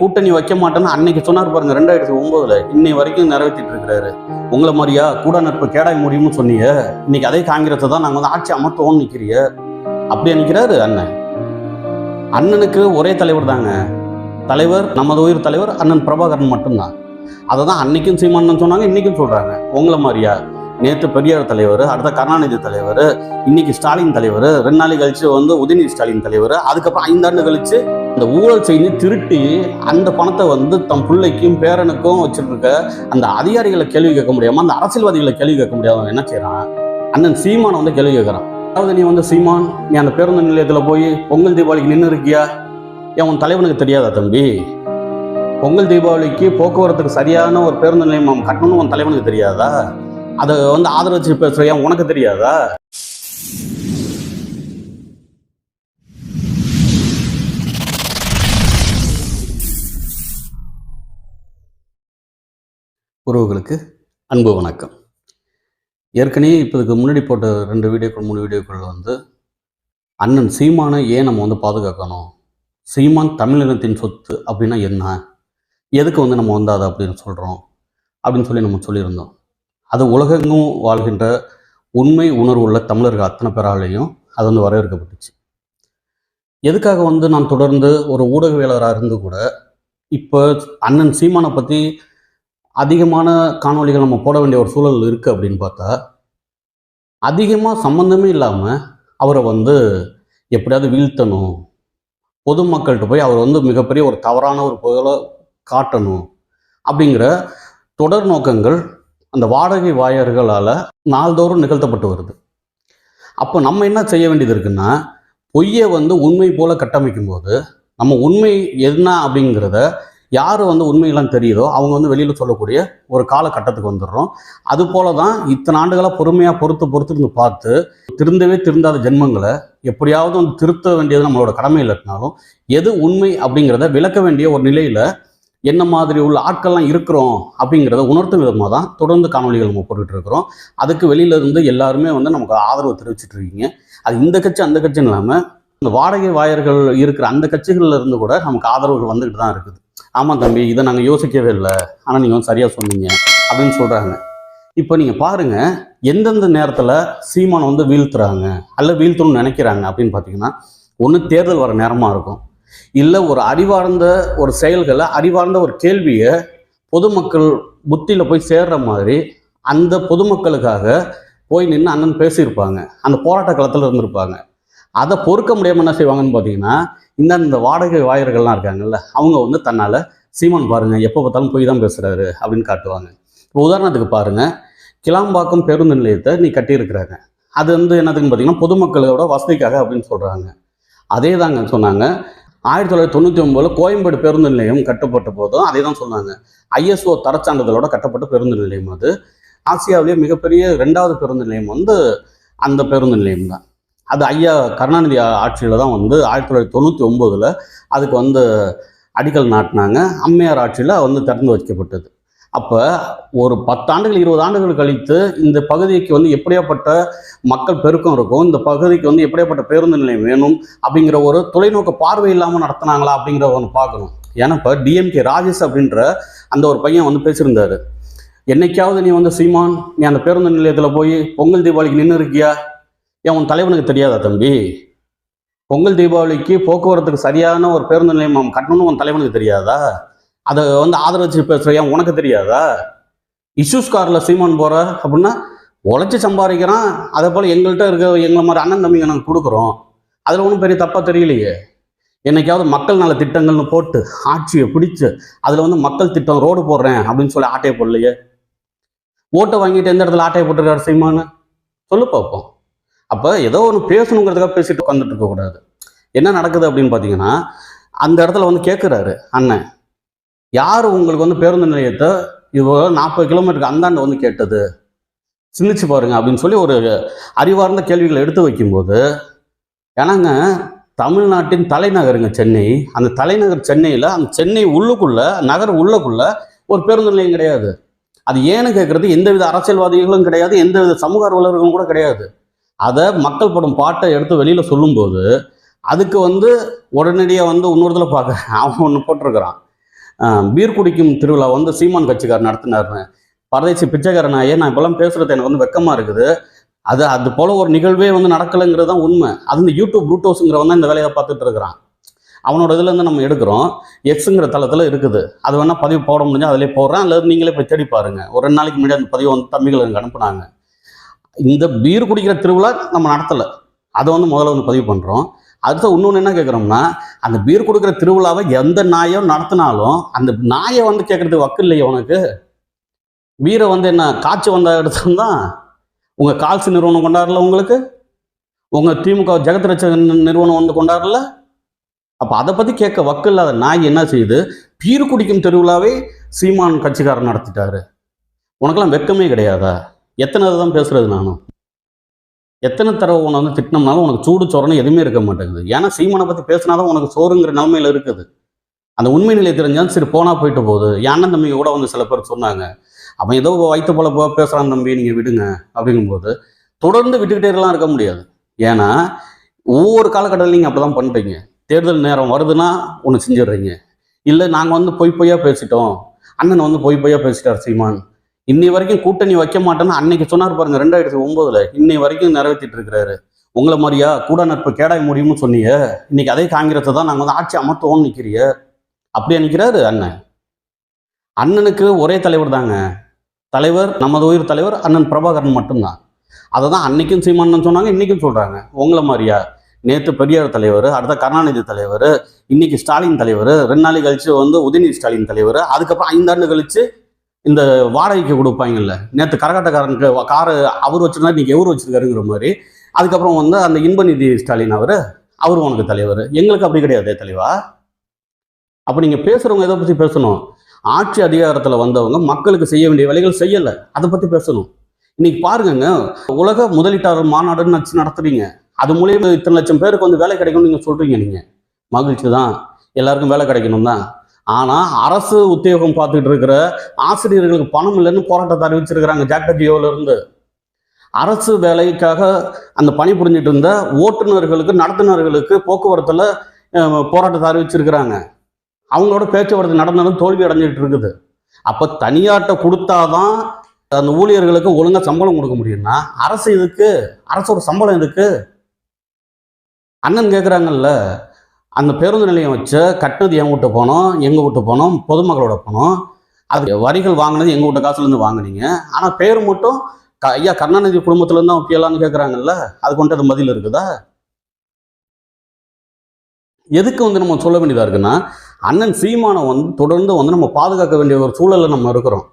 கூட்டணி வைக்க மாட்டேன்னு அன்னைக்கு சொன்னார் பாருங்க ரெண்டாயிரத்தி ஒன்பதுல இன்னை வரைக்கும் நிறைவேற்றிட்டு இருக்கிறாரு. உங்களை மாதிரியா கூட நட்பு கேடாய் முடியும்னு சொன்னீங்க. இன்னைக்கு அதே காங்கிரஸை தான் நாங்கள் வந்து ஆட்சி அமர்த்தோம்னு நிற்கிறீங்க அப்படியே நிற்கிறாரு அண்ணன். அண்ணனுக்கு ஒரே தலைவர் தாங்க. தலைவர் நமது உயிர் தலைவர் அண்ணன் பிரபாகரன் மட்டும்தான். அதை தான் அன்னைக்கும் சீமானன் சொன்னாங்க இன்னைக்கும் சொல்றாங்க. உங்களை மாதிரியா? நேற்று பெரியார் தலைவர் அடுத்த கருணாநிதி தலைவர் இன்னைக்கு ஸ்டாலின் தலைவர் ரெண்டு நாள் கழிச்சு வந்து உதயநிதி ஸ்டாலின் தலைவர் அதுக்கப்புறம் ஐந்தாண்டு கழிச்சு இந்த ஊழல் செய்தி திருட்டி அந்த பணத்தை வந்து தம் பிள்ளைக்கும் பேரனுக்கும் வச்சுட்டு அந்த அதிகாரிகளை கேள்வி கேட்க முடியாம அந்த அரசியல்வாதிகளை கேள்வி கேட்க முடியாம என்ன செய்யறான் அண்ணன் சீமானை வந்து கேள்வி கேட்கறான். அதாவது நீ வந்து சீமான் நீ அந்த பேருந்து நிலையத்துல போய் பொங்கல் தீபாவளிக்கு நின்று இருக்கியா? ஏன் உன் தலைவனுக்கு தெரியாதா தம்பி? பொங்கல் தீபாவளிக்கு போக்குவரத்துக்கு சரியான ஒரு பேருந்து நிலையம் கட்டணும்னு உன் தலைவனுக்கு தெரியாதா? அதை வந்து ஆதரவு பேசுறியா? உனக்கு தெரியாதா? உறவுகளுக்கு அன்பு வணக்கம். ஏற்கனவே இப்போ இதுக்கு முன்னாடி போட்ட ரெண்டு வீடியோக்கள் மூணு வீடியோக்கள் வந்து அண்ணன் சீமானை ஏன் நம்ம வந்து பாதுகாக்கணும்? சீமான் தமிழினத்தின் சொத்து அப்படின்னா என்ன? எதுக்கு வந்து நம்ம வந்து அதை அப்படின்னு சொல்கிறோம் அப்படின்னு சொல்லி நம்ம சொல்லியிருந்தோம். அது உலகெங்கும் வாழ்கின்ற உண்மை உணர்வு உள்ள தமிழர்கள் அத்தனை பேராலையும் அது வந்து வரவேற்கப்பட்டுச்சு. எதுக்காக வந்து நான் தொடர்ந்து ஒரு ஊடகவியலராக இருந்து கூட இப்போ அண்ணன் சீமானை பற்றி அதிகமான காணொளிகள் நம்ம போட வேண்டிய ஒரு சூழல் இருக்குது அப்படின்னு பார்த்தா அதிகமாக சம்மந்தமே இல்லாமல் அவரை வந்து எப்படியாவது வீழ்த்தணும் பொதுமக்கள்கிட்ட போய் அவர் வந்து மிகப்பெரிய ஒரு தவறான ஒரு புகழை காட்டணும் அப்படிங்கிற தொடர் நோக்கங்கள் அந்த வாடகை வாயர்களால் நாள்தோறும் நிகழ்த்தப்பட்டு வருது. அப்போ நம்ம என்ன செய்ய வேண்டியது இருக்குன்னா பொய்யை வந்து உண்மை போல கட்டமைக்கும் போது நம்ம உண்மை என்ன அப்படிங்கிறத யார் வந்து உண்மையெல்லாம் தெரியுதோ அவங்க வந்து வெளியில் சொல்லக்கூடிய ஒரு காலகட்டத்துக்கு வந்துடுறோம். அது போல தான் இத்தனை ஆண்டுகளாக பொறுமையாக பொறுத்து பொறுத்துருந்து பார்த்து திருந்தவே திருந்தாத ஜென்மங்களை எப்படியாவது வந்து திருத்த வேண்டியது நம்மளோட கடமை இல்லைனாலும் எது உண்மை அப்படிங்கிறத விளக்க வேண்டிய ஒரு நிலையில் என்ன மாதிரி உள்ள ஆட்கள்லாம் இருக்கிறோம் அப்படிங்கிறத உணர்த்தும் விதமாக தான் தொடர்ந்து காணொலிகள் நம்ம போட்டுட்டு இருக்கிறோம். அதுக்கு வெளியில இருந்து எல்லாருமே வந்து நமக்கு ஆதரவு தெரிவிச்சுட்டு இருக்கீங்க. அது இந்த கட்சி அந்த கட்சின்னு இல்லாமல் இந்த வாடகை வாயர்கள் இருக்கிற அந்த கட்சிகளில் இருந்து கூட நமக்கு ஆதரவுகள் வந்துக்கிட்டு தான் இருக்குது. ஆமாம் தம்பி இதை நாங்கள் யோசிக்கவே இல்லை. ஆனால் நீங்கள் வந்து சரியாக சொன்னீங்க அப்படின்னு சொல்கிறாங்க இப்போ நீங்கள் பாருங்க எந்தெந்த நேரத்தில் சீமானை வந்து வீழ்த்துறாங்க அல்ல வீழ்த்தணும்னு நினைக்கிறாங்க அப்படின்னு பார்த்தீங்கன்னா ஒன்று தேர்தல் வர நேரமாக இருக்கும். இல்லை ஒரு அறிவார்ந்த ஒரு செயல்களை அறிவார்ந்த ஒரு கேள்வியை பொதுமக்கள் புத்தியில் போய் சேர்ற மாதிரி அந்த பொதுமக்களுக்காக போய் நின்று அண்ணன் பேசியிருப்பாங்க. அந்த போராட்ட களத்தில் இருந்திருப்பாங்க. அதை பொறுக்க முடியாமல் என்ன செய்வாங்கன்னு பார்த்தீங்கன்னா இந்த வாடகை வாயர்கள்லாம் இருக்காங்கல்ல அவங்க வந்து தன்னால் சீமான் பாருங்கள் எப்போ பார்த்தாலும் போய் தான் பேசுகிறாரு அப்படின்னு காட்டுவாங்க. இப்போ உதாரணத்துக்கு பாருங்கள் கிளாம்பாக்கம் பேருந்து நிலையத்தை நீ கட்டியிருக்கிறாங்க. அது வந்து என்னதுன்னு பார்த்தீங்கன்னா பொதுமக்களோட வசதிக்காக அப்படின்னு சொல்கிறாங்க அதே தாங்க சொன்னாங்க. ஆயிரத்தி தொள்ளாயிரத்தி தொண்ணூற்றி ஒன்பதில் கோயம்பேடு பேருந்து நிலையம் கட்டப்பட்ட போதும் அதே தான் சொன்னாங்க. ஐஎஸ்ஓ தரச்சான்றிதழோட கட்டப்பட்ட பேருந்து நிலையம் அது. ஆசியாவிலேயே மிகப்பெரிய ரெண்டாவது பேருந்து நிலையம் வந்து அந்த பேருந்து நிலையம் தான். அது ஐயா கருணாநிதி ஆட்சியில் தான் வந்து ஆயிரத்தி தொள்ளாயிரத்தி தொண்ணூற்றி ஒம்போதில் அதுக்கு வந்து அடிக்கல் நாட்டினாங்க. அம்மையார் ஆட்சியில் வந்து திறந்து வைக்கப்பட்டது. அப்போ ஒரு பத்தாண்டுகள் இருபது ஆண்டுகள் கழித்து இந்த பகுதிக்கு வந்து எப்படியாப்பட்ட மக்கள் பெருக்கம் இருக்கும் இந்த பகுதிக்கு வந்து எப்படியாப்பட்ட பேருந்து நிலையம் வேணும் அப்படிங்கிற ஒரு தொலைநோக்கு பார்வை இல்லாமல் நடத்தினாங்களா அப்படிங்கிற ஒன்று பார்க்கணும். ஏன்னா இப்போ டிஎம்கே ராஜேஷ் அப்படின்ற அந்த ஒரு பையன் வந்து பேசியிருந்தாரு. என்னைக்காவது நீ வந்து சீமான் நீ அந்த பேருந்து நிலையத்தில் போய் பொங்கல் தீபாவளிக்கு நின்று இருக்கியா? ஏன் உன் தலைவனுக்கு தெரியாதா தம்பி? பொங்கல் தீபாவளிக்கு போக்குவரத்துக்கு சரியான ஒரு பேருந்து நிலையம் கட்டணும்னு உன் தலைவனுக்கு தெரியாதா? அதை வந்து ஆதரவு பேசுறியா உனக்கு தெரியாதா? இஷ்யூஸ் காரில் சீமான் போகிற அப்படின்னா உழைச்சி சம்பாதிக்கிறான். அதே போல் எங்கள்கிட்ட இருக்க எங்களை மாதிரி அண்ணன் தம்பிங்க நாங்கள் கொடுக்குறோம். அதில் ஒன்றும் பெரிய தப்பாக தெரியலையே. என்னைக்காவது மக்கள் நல திட்டங்கள்னு போட்டு ஆட்சியை பிடிச்சி அதில் வந்து மக்கள் திட்டம் ரோடு போடுறேன் அப்படின்னு சொல்லி ஆட்டையை போடலையே? ஓட்டை வாங்கிட்டு எந்த இடத்துல ஆட்டையை போட்டிருக்காரு சீமானு? சொல்லு பார்ப்போம். அப்போ ஏதோ ஒன்று பேசணுங்கிறதுக்காக பேசிட்டு உட்காந்துட்டு இருக்கக்கூடாது என்ன நடக்குது அப்படின்னு பார்த்தீங்கன்னா அந்த இடத்துல வந்து கேட்குறாரு அண்ணன். யார் உங்களுக்கு வந்து பேருந்து நிலையத்தை இவ்வளோ நாற்பது கிலோமீட்டருக்கு அந்தாண்ட வந்து கேட்டது? சிந்திச்சு பாருங்க அப்படின்னு சொல்லி ஒரு அறிவார்ந்த கேள்விகளை எடுத்து வைக்கும்போது ஏன்னாங்க தமிழ்நாட்டின் தலைநகருங்க சென்னை. அந்த தலைநகர் சென்னையில் அந்த சென்னை உள்ளுக்குள்ள நகர் உள்ளுக்குள்ள ஒரு பேருந்து நிலையம் கிடையாது. அது ஏன்னு கேட்கறது எந்தவித அரசியல்வாதிகளும் கிடையாது எந்தவித சமூக ஆர்வலர்களும் கூட கிடையாது. அதை மக்கள் படும் பாட்டை எடுத்து வெளியில் சொல்லும்போது அதுக்கு வந்து உடனடியாக வந்து இன்னொருத்தில் பார்க்க அவன் ஒன்று போட்டிருக்கிறான். பீர் குடிக்கும் திருவிழா வந்து சீமான் கட்சிக்கார் நடத்தினார்னு பரதேசி பிச்சைக்காரனாயே நான் இப்பெல்லாம் பேசுறது எனக்கு வந்து வெக்கமா இருக்குது. அது அது போல ஒரு நிகழ்வே வந்து நடக்கலைங்கிறது தான் உண்மை. அது இந்த யூடியூப் ப்ளூட்டோஸுங்கிறவன் தான் இந்த வேலையை பார்த்துட்டு இருக்கிறான். அவனோட இதுல இருந்து நம்ம எடுக்கிறோம். எக்ஸுங்கிற தளத்தில் இருக்குது. அது வேணா பதிவு போட முடிஞ்சா அதிலே போடுறேன். அல்லது நீங்களே போய் தேடி பாருங்க. ஒரு ரெண்டு நாளைக்கு முன்னாடி அந்த பதிவு வந்து தம்பிகள் எனக்கு அனுப்புனாங்க. இந்த பீர் குடிக்கிற திருவிழா நம்ம நடத்தலை. அதை வந்து முதல்ல வந்து பதிவு பண்ணுறோம் அடுத்த இன்னொன்று என்ன கேட்குறோம்னா அந்த பீர் கொடுக்குற திருவிழாவை எந்த நாயோ நடத்தினாலும் அந்த நாயை வந்து கேட்குறதுக்கு வக்கு இல்லையே உனக்கு? பீரை வந்து என்ன காய்ச்சி வந்த இடத்துலதான்? உங்கள் கால்சி நிறுவனம் கொண்டாடல உங்களுக்கு? உங்கள் திமுக ஜெகத் ரட்ச நிறுவனம் வந்து கொண்டாடல? அப்போ அதை பற்றி கேட்க வக்கு இல்லாத நாய் என்ன செய்யுது? பீர் குடிக்கும் திருவிழாவே சீமான் கட்சிக்காரன் நடத்திட்டாரு. உனக்கெல்லாம் வெக்கமே கிடையாதா? எத்தனை தான் பேசுறது நானும்? எத்தனை தடவை உன்னை வந்து திட்டினோம்னாலும் உனக்கு சூடு சோறன்னு எதுவுமே இருக்க மாட்டேங்குது. ஏன்னா சீமானை பற்றி பேசினாதான் உனக்கு சோறுங்கிற நிலைமையில இருக்குது. அந்த உண்மை நிலை தெரிஞ்சாலும் சரி போனா போயிட்டு போகுது. என் தம்பி கூட வந்து சில பேர் சொன்னாங்க அவன் ஏதோ வயிற்று போல போ பேசுகிறான் தம்பி நீங்கள் விடுங்க. அப்படிங்கும்போது தொடர்ந்து விட்டுக்கிட்டே இருக்க முடியாது. ஏன்னா ஒவ்வொரு காலகட்டத்தில் நீங்கள் அப்படி தான் பண்ணுறீங்க தேர்தல் நேரம் வருதுன்னா ஒன்று செஞ்சிடுறீங்க. இல்லை நாங்கள் வந்து பொய் பொய்யா பேசிட்டோம். அண்ணன் வந்து பொய் பொய்யா பேசிட்டார் சீமான். இன்னை வரைக்கும் கூட்டணி வைக்க மாட்டேன்னு அன்னைக்கு சொன்னார் பாருங்க ரெண்டாயிரத்தி ஒன்பதுல. இன்னை வரைக்கும் நிறைவேற்றிட்டு இருக்கிறாரு. உங்களை மாதிரியா? கூட நட்பு கேடாய் முடியும்னு சொன்னீங்க. இன்னைக்கு அதே காங்கிரஸை தான் நாங்கள் வந்து ஆட்சி அமர்த்துவோம்னு நிற்கிறிய அப்படியே நிற்கிறாரு அண்ணன். அண்ணனுக்கு ஒரே தலைவர் தாங்க. தலைவர் நமது உயிர் தலைவர் அண்ணன் பிரபாகரன் மட்டும்தான். அதை தான் அன்னைக்கும் சீமானன் சொன்னாங்க இன்னைக்கும் சொல்றாங்க. உங்களை மாதிரியா? நேற்று பெரியார் தலைவர் அடுத்த கருணாநிதி தலைவர் இன்னைக்கு ஸ்டாலின் தலைவர் ரெண்டு நாளைக்கு கழிச்சு வந்து உதயநிதி ஸ்டாலின் தலைவர் அதுக்கப்புறம் ஐந்தாண்டு கழிச்சு இந்த வாடகைக்கு கொடுப்பாங்கல்ல. நேற்று கரகாட்டக்காரனுக்கு காரு அவர் வச்சிருந்தா நீங்கள் எவர் வச்சிருக்காருங்கிற மாதிரி. அதுக்கப்புறம் வந்து அந்த இன்பநிதி ஸ்டாலின் அவர் அவர் உனக்கு தலைவர். எங்களுக்கு அப்படி கிடையாது தலைவா? அப்போ நீங்கள் பேசுகிறவங்க எதை பற்றி பேசணும்? ஆட்சி அதிகாரத்தில் வந்தவங்க மக்களுக்கு செய்ய வேண்டிய வேலைகள் செய்யலை. அதை பற்றி பேசணும். இன்னைக்கு பாருங்கங்க உலக முதலீட்டாளர் மாநாடுன்னு வச்சு நடத்துறீங்க. அது மூலியமாக இத்தனை லட்சம் பேருக்கு வந்து வேலை கிடைக்கும்னு நீங்கள் சொல்கிறீங்க நீங்கள் மகிழ்ச்சி தான். எல்லாருக்கும் வேலை கிடைக்கணும் தான் ஆனால் அரசு உத்தியோகம் பார்த்துக்கிட்டு இருக்கிற ஆசிரியர்களுக்கு பணம் இல்லைன்னு போராட்டத்தை அறிவிச்சிருக்கிறாங்க ஜாக்டஜியோவிலிருந்து அரசு வேலைக்காக அந்த பணி புரிஞ்சிட்டு இருந்த ஓட்டுநர்களுக்கு நடத்துனர்களுக்கு போக்குவரத்தில் போராட்டத்தை அறிவிச்சிருக்கிறாங்க. அவங்களோட பேச்சுவார்த்தை நடந்தாலும் தோல்வி அடைஞ்சிட்டு இருக்குது. அப்போ தனியாட்டை கொடுத்தாதான் அந்த ஊழியர்களுக்கு ஒழுங்காக சம்பளம் கொடுக்க முடியும்னா அரசு இதுக்கு அரசோட சம்பளம் இதுக்கு அண்ணன் கேட்குறாங்கல்ல அந்த பேருந்து நிலையம் வச்சு கட்டினது என் வீட்டு போனோம் எங்கள் வீட்டு போனோம் பொதுமக்களோட போனோம். அது வரிகள் வாங்கினது எங்கள் வீட்டு காசுலேருந்து வாங்குனீங்க. ஆனால் பேர் மட்டும் க- ஐயா கருணாநிதி குடும்பத்துலேருந்து தான் பியலான்னு கேட்குறாங்கல்ல அது கொண்டு அது பதில் இருக்குதா? எதுக்கு வந்து நம்ம சொல்ல வேண்டியதாக இருக்குன்னா அண்ணன் சீமானை வந்து தொடர்ந்து வந்து நம்ம பாதுகாக்க வேண்டிய ஒரு சூழலில் நம்ம இருக்கிறோம்.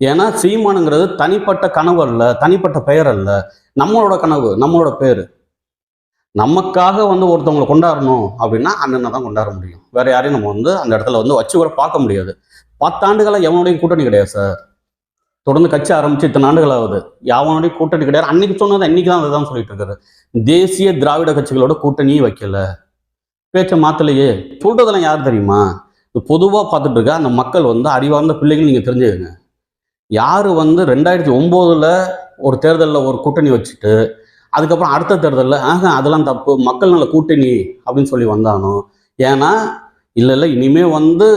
ஏன்னா சீமானுங்கிறது தனிப்பட்ட கனவு அல்ல தனிப்பட்ட பெயர் அல்ல. நம்மளோட கனவு நம்மளோட பேர். நமக்காக வந்து ஒருத்தவங்களை கொண்டாடணும் அப்படின்னா அண்ணனை தான் கொண்டாட முடியும். வேற யாரையும் நம்ம வந்து அந்த இடத்துல வந்து வச்சு கூட பார்க்க முடியாது. பத்தாண்டுகளாக எவனுடைய கூட்டணி கிடையாது சார். தொடர்ந்து கட்சி ஆரம்பிச்சு இத்தனை ஆண்டுகள் ஆகுது யாவனுடைய கூட்டணி கிடையாது. அன்னைக்கு சொன்னது இன்னைக்கு தான் அதை தான் சொல்லிட்டு இருக்காரு. தேசிய திராவிட கட்சிகளோட கூட்டணியே வைக்கல. பேச்சை மாத்தலையே. சொல்றதெல்லாம் யார் தெரியுமா? பொதுவாக பார்த்துட்டு இருக்க அந்த மக்கள் வந்து அறிவார்ந்த பிள்ளைகள் நீங்கள் தெரிஞ்சுக்கங்க. யார் வந்து ரெண்டாயிரத்தி ஒம்போதில் ஒரு தேர்தலில் ஒரு கூட்டணி வச்சுட்டு அதுக்கப்புறம் அடுத்த தேர்தலில் ஆஹா அதெல்லாம் தப்பு. மக்கள் நல்ல கூட்டணி. அப்படின்னு சொல்லி வந்தானோ? ஏன்னா இல்லை இல்லை இனிமே வந்து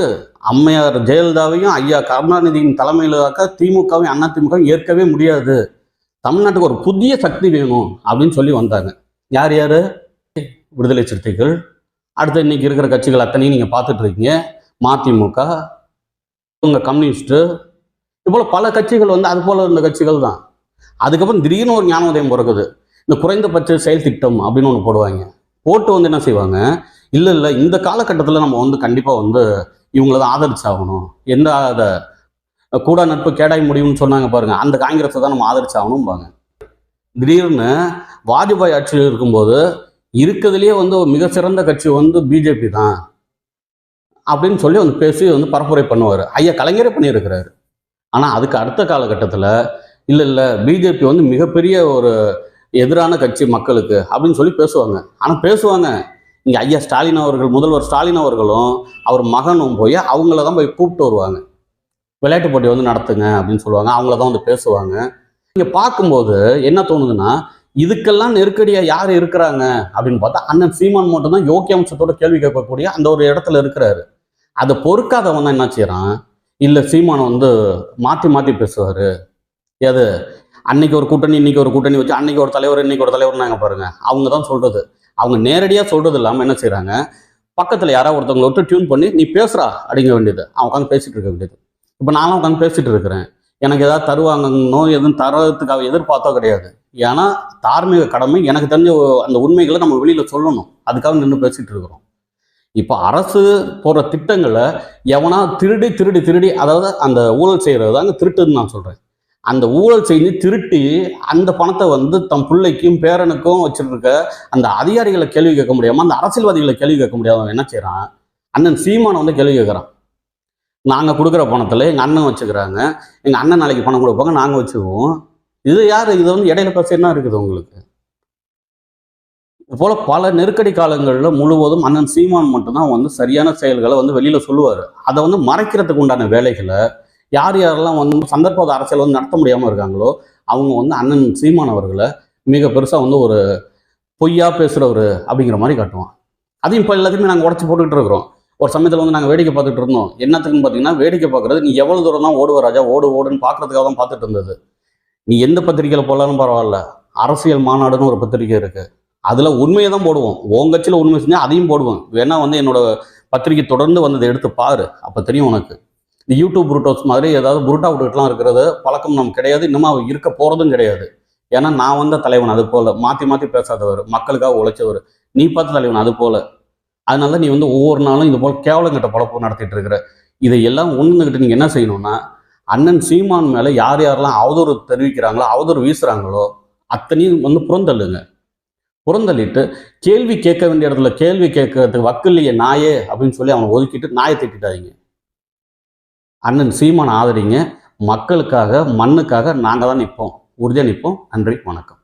அம்மையார் ஜெயலலிதாவையும் ஐயா கருணாநிதியின் தலைமையிலாக்க இருக்க திமுகவையும் அண்ணா திமுகவும் ஏற்கவே முடியாது. தமிழ்நாட்டுக்கு ஒரு புதிய சக்தி வேணும் அப்படின்னு சொல்லி வந்தாங்க. யார் யார்? விடுதலை சிறுத்தைகள். அடுத்து இன்னைக்கு இருக்கிற கட்சிகள் அத்தனையும் நீங்கள் பார்த்துட்டு இருக்கீங்க. மதிமுக இவங்க கம்யூனிஸ்ட்டு இதுபோல் பல கட்சிகள் வந்து அது போல் இருந்த கட்சிகள் தான். அதுக்கப்புறம் திடீர்னு ஒரு ஞானோதயம் பிறகுது இந்த குறைந்தபட்ச செயல் திட்டம் அப்படின்னு ஒன்று போடுவாங்க. போட்டு வந்து என்ன செய்வாங்க? இல்லை இல்லை இந்த காலகட்டத்தில் நம்ம வந்து கண்டிப்பாக வந்து இவங்கள தான் ஆதரிச்சாகணும். எந்த அதை கூட நட்பு கேடாய் முடியும்னு சொன்னாங்க பாருங்க. அந்த காங்கிரஸை தான் நம்ம ஆதரிச்சாகணும்பாங்க. திடீர்னு வாஜ்பாய் ஆட்சியில் இருக்கும்போது இருக்கிறதுலேயே வந்து ஒரு மிக சிறந்த கட்சி வந்து பிஜேபி தான் அப்படின்னு சொல்லி வந்து பேசி வந்து பரப்புரை பண்ணுவார். ஐயா கலைஞரே பண்ணியிருக்கிறாரு. ஆனால் அதுக்கு அடுத்த காலகட்டத்தில் இல்லை இல்லை பிஜேபி வந்து மிகப்பெரிய ஒரு எதிரான கட்சி மக்களுக்கு அப்படின்னு சொல்லி பேசுவாங்க. ஆனால் பேசுவாங்க. இங்கே ஐயா ஸ்டாலின் அவர்கள் முதல்வர் ஸ்டாலின் அவர்களும் அவர் மகனும் போய் அவங்கள தான் போய் கூப்பிட்டு வருவாங்க. விளையாட்டு போட்டி வந்து நடத்துங்க அப்படின்னு சொல்லுவாங்க. அவங்கள தான் வந்து பேசுவாங்க. இங்கே பார்க்கும்போது என்ன தோணுதுன்னா இதுக்கெல்லாம் நெருக்கடியாக யார் இருக்கிறாங்க அப்படின்னு பார்த்தா அண்ணன் சீமான் மட்டும் தான் யோக்கிய அம்சத்தோட கேள்வி கேட்கக்கூடிய அந்த ஒரு இடத்துல இருக்கிறாரு. அதை பொறுக்காதவன் தான் என்ன செய்யறான்? இல்லை சீமானை வந்து மாற்றி மாற்றி பேசுவார். எது? அன்னைக்கு ஒரு கூட்டணி இன்னைக்கு ஒரு கூட்டணி வச்சு அன்னைக்கு ஒரு தலைவர் இன்னைக்கு ஒரு தலைவர் நாங்கள் பாருங்க. அவங்க தான் சொல்றது. அவங்க நேரடியாக சொல்றது இல்லாமல் என்ன செய்கிறாங்க பக்கத்தில் யாராவது ஒருத்தவங்களை விட்டு டியூன் பண்ணி நீ பேசுறா அப்படிங்க வேண்டியது. அவன் உட்காந்து பேசிட்டு இருக்க வேண்டியது. இப்போ நானும் உட்காந்து பேசிட்டு இருக்கிறேன். எனக்கு ஏதாவது தருவாங்கன்னோ எதுவும் தரத்துக்காக எதிர்பார்த்தோ கிடையாது. ஏன்னா தார்மீக கடமை எனக்கு தெரிஞ்ச அந்த உண்மைகளை நம்ம வெளியில சொல்லணும். அதுக்காக நின்று பேசிட்டு இருக்கிறோம். இப்போ அரசு போற திட்டங்களை எவனா திருடி திருடி திருடி அதாவது அந்த ஊழல் செய்யறது தாங்க திருட்டுன்னு நான் சொல்றேன். அந்த ஊழல் செஞ்சு திருட்டி அந்த பணத்தை வந்து தம் பிள்ளைக்கும் பேரனுக்கும் வச்சுருக்க அந்த அதிகாரிகளை கேள்வி கேட்க முடியாமல் அந்த அரசியல்வாதிகளை கேள்வி கேட்க முடியாமல் என்ன செய்கிறான் அண்ணன் சீமானை வந்து கேள்வி கேட்குறான். நாங்கள் கொடுக்குற பணத்தில் எங்கள் அண்ணன் வச்சுக்கிறாங்க. எங்கள் அண்ணன் நாளைக்கு பணம் கொடுப்பாங்க நாங்கள் வச்சுக்குவோம். இது யார்? இது வந்து இடையில பேச என்ன இருக்குது உங்களுக்கு? இதுபோல் பல நெருக்கடி காலங்களில் முழுவதும் அண்ணன் சீமான் மட்டும்தான் வந்து சரியான செயல்களை வந்து வெளியில் சொல்லுவார். அதை வந்து மறைக்கிறதுக்கு உண்டான வேலைகளை யார் யாரெல்லாம் வந்து சந்தர்ப்ப அரசியல் வந்து நடத்த முடியாமல் இருக்காங்களோ அவங்க வந்து அண்ணன் சீமான் அவர்களை மிக பெருசாக வந்து ஒரு பொய்யா பேசுகிறவர் அப்படிங்கிற மாதிரி காட்டுவான். அதையும் இப்போ எல்லாத்தையுமே நாங்கள் உடச்சி போட்டுக்கிட்டு இருக்கிறோம். ஒரு சமயத்தில் வந்து நாங்கள் வேடிக்கை பார்த்துட்டு இருந்தோம். என்னத்துக்குன்னு பார்த்தீங்கன்னா வேடிக்கை பார்க்குறது நீ எவ்வளோ தூரம் தான் ஓடுவ ராஜா? ஓடு ஓடுன்னு பார்க்குறதுக்காக தான் பார்த்துட்டு இருந்தது. நீ எந்த பத்திரிக்கையில் போடலாலும் பரவாயில்ல. அரசியல் மாநாடுன்னு ஒரு பத்திரிக்கை இருக்குது அதில் உண்மையை தான் போடுவோம். உன் கட்சியில் உண்மை செஞ்சால் அதையும் போடுவோம் வேணா வந்து என்னோட பத்திரிக்கை தொடர்ந்து வந்ததை எடுத்து பாரு. அப்போ தெரியும் உனக்கு. இந்த யூடியூப் புருட்டோஸ் மாதிரி ஏதாவது புருட்டா விட்டுட்டுலாம் இருக்கிறது பழக்கம் நமக்கு கிடையாது. இன்னமும் அவ இருக்க போகிறதும் கிடையாது. ஏன்னா நான் வந்த தலைவன் அது போல். மாற்றி மாற்றி பேசாதவர். மக்களுக்காக உழைச்சவர். நீ பார்த்த தலைவன் அது போல். அதனால நீ வந்து ஒவ்வொரு நாளும் இது போல் கேவலங்கிட்ட பழப்பு நடத்திட்டு இருக்கிற. இதையெல்லாம் ஒன்றுங்கிட்ட நீங்கள் என்ன செய்யணும்னா அண்ணன் சீமான் மேலே யார் யாரெல்லாம் அவதூறு தெரிவிக்கிறாங்களோ அவதூறு வீசுகிறாங்களோ அத்தனையும் வந்து புறந்தள்ளுங்க. புறந்தள்ளிட்டு கேள்வி கேட்க வேண்டிய இடத்துல கேள்வி கேட்கறதுக்கு வக்கில்லையே நாயே அப்படின்னு சொல்லி அவனை ஒதுக்கிட்டு நாயை திட்டாதீங்க அண்ணன் சீமான் ஆதரிங்க. மக்களுக்காக மண்ணுக்காக நாங்கள் தான் நிற்போம். உறுதியாக நிற்போம். நன்றி வணக்கம்.